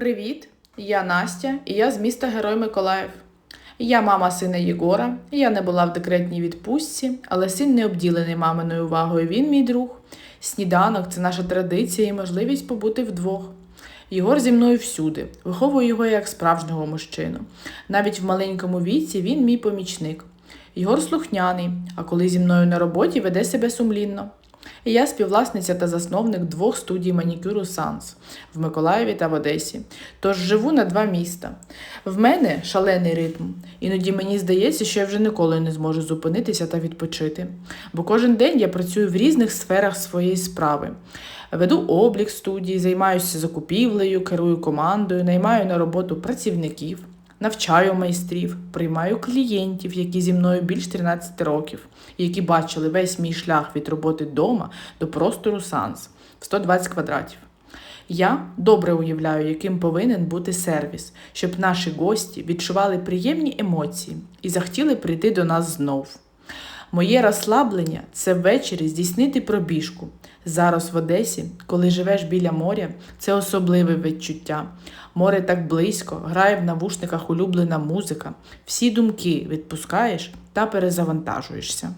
Привіт! Я Настя і я з міста Герой Миколаїв. Я мама сина Єгора. Я не була в декретній відпустці, але син не обділений маминою увагою. Він мій друг. Сніданок це наша традиція і можливість побути вдвох. Єгор зі мною всюди, виховую його як справжнього мужчину. Навіть в маленькому віці він мій помічник. Єгор слухняний, а коли зі мною на роботі веде себе сумлінно. Я співвласниця та засновник двох студій манікюру Санс в Миколаєві та в Одесі. Тож живу на два міста. В мене шалений ритм. Іноді мені здається, що я вже ніколи не зможу зупинитися та відпочити. Бо кожен день я працюю в різних сферах своєї справи. Веду облік студії, займаюся закупівлею, керую командою, наймаю на роботу працівників. Навчаю майстрів, приймаю клієнтів, які зі мною більш 13 років, які бачили весь мій шлях від роботи вдома до простору Санс в 120 квадратів. Я добре уявляю, яким повинен бути сервіс, щоб наші гості відчували приємні емоції і захотіли прийти до нас знов. Моє розслаблення це ввечері здійснити пробіжку. Зараз в Одесі, коли живеш біля моря, це особливе відчуття. Море так близько, грає в навушниках улюблена музика. Всі думки відпускаєш та перезавантажуєшся.